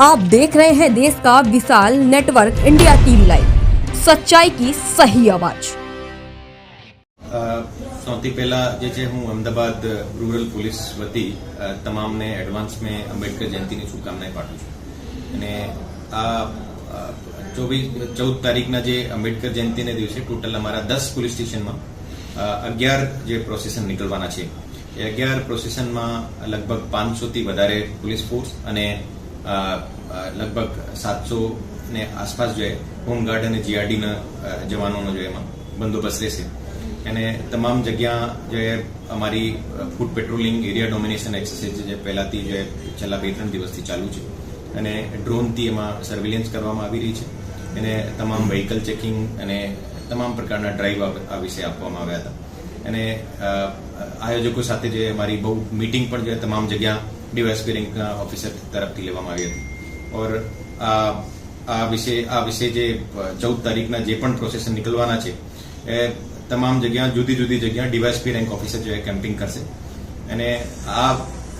आप देख रहे हैं देश का विशाल नेटवर्क इंडिया टीवी लाइव सच्चाई की सही आवाज અ, સૌથી પહેલા જે છે હું અમદાવાદ રૂરલ પોલીસ વતી અ, તમામને એડવાન્સ મેં આંબેડકર જયંતિની શુભકામનાએ પાઠવું છું અને આ ચોવીસ ચૌદ તારીખના જે આંબેડકર જયંતિના દિવસે ટોટલ અમારા દસ પોલીસ સ્ટેશનમાં અ, અગિયાર જે પ્રોસેસન નીકળવાના છે એ અગિયાર પ્રોસેસનમાં લગભગ પાંચસોથી વધારે પોલીસ ફોર્સ અને અ, અ, લગભગ સાતસો ને આસપાસ જે હોમગાર્ડ અને જીઆરડીના જવાનોનો જે એમાં બંદોબસ્ત રહેશે. અને તમામ જગ્યા જે અમારી food patrolling area domination exercise જે પહેલાથી જે છેલ્લા બે ત્રણ દિવસથી ચાલુ છે. અને ડ્રોનથી એમાં સર્વેલન્સ કરવામાં આવી રહી છે. અને તમામ વ્હીકલ ચેકિંગ અને તમામ પ્રકારના ડ્રાઈવ આ વિશે આપવામાં આવ્યા હતા. અને આયોજકો સાથે જે અમારી બહુ મીટિંગ પણ જે તમામ જગ્યા ડીવાયએસપી રેન્કના ઓફિસર તરફથી લેવામાં આવી હતી ઓર આ આ વિશે આ વિશે જે ચૌદ તારીખના જે પણ પ્રોસેસન નીકળવાના છે એ તમામ જગ્યા જુદી જુદી જગ્યા ડીવાયએસપી રેન્ક ઓફિસર જે કેમ્પિંગ કરશે અને આ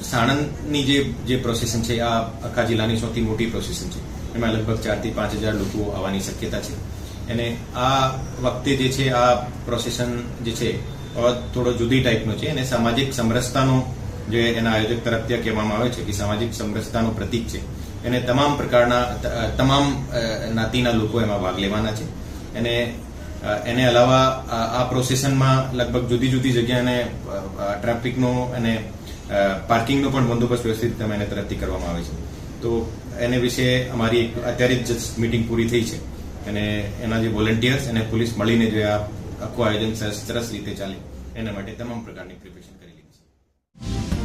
સાણંદની જે જે પ્રોસેસન છે આ આખા જિલ્લાની સૌથી મોટી પ્રોસેસન છે એમાં લગભગ ચારથી પાંચ હજાર લોકો આવવાની શક્યતા છે અને આ વખતે જે છે આ પ્રોસેસન જે છે થોડો જુદી ટાઈપનો છે અને સામાજિક સમરસતાનો જે એના આયોજક તરફથી કહેવામાં આવે છે કે સામાજિક સમરસતાનું પ્રતીક છે. એને તમામ પ્રકારના તમામ નાતીના લોકો એમાં ભાગ લેવાના છે. અને એને અલાવા આ પ્રોસેશનમાં લગભગ જુદી જુદી જગ્યાને ટ્રાફિકનો અને પાર્કિંગનો પણ બંદોબસ્ત વ્યવસ્થિત તમે એને તરફથી કરવામાં આવે છે. તો એને વિશે અમારી એક, અત્યારે જ મીટિંગ પૂરી થઈ છે. અને એના જે વોલેન્ટિયર્સ અને પોલીસ મળીને જે આ આખું આયોજન સરસ રીતે ચાલે. એના માટે તમામ પ્રકારની પ્રિપેરેશન કરી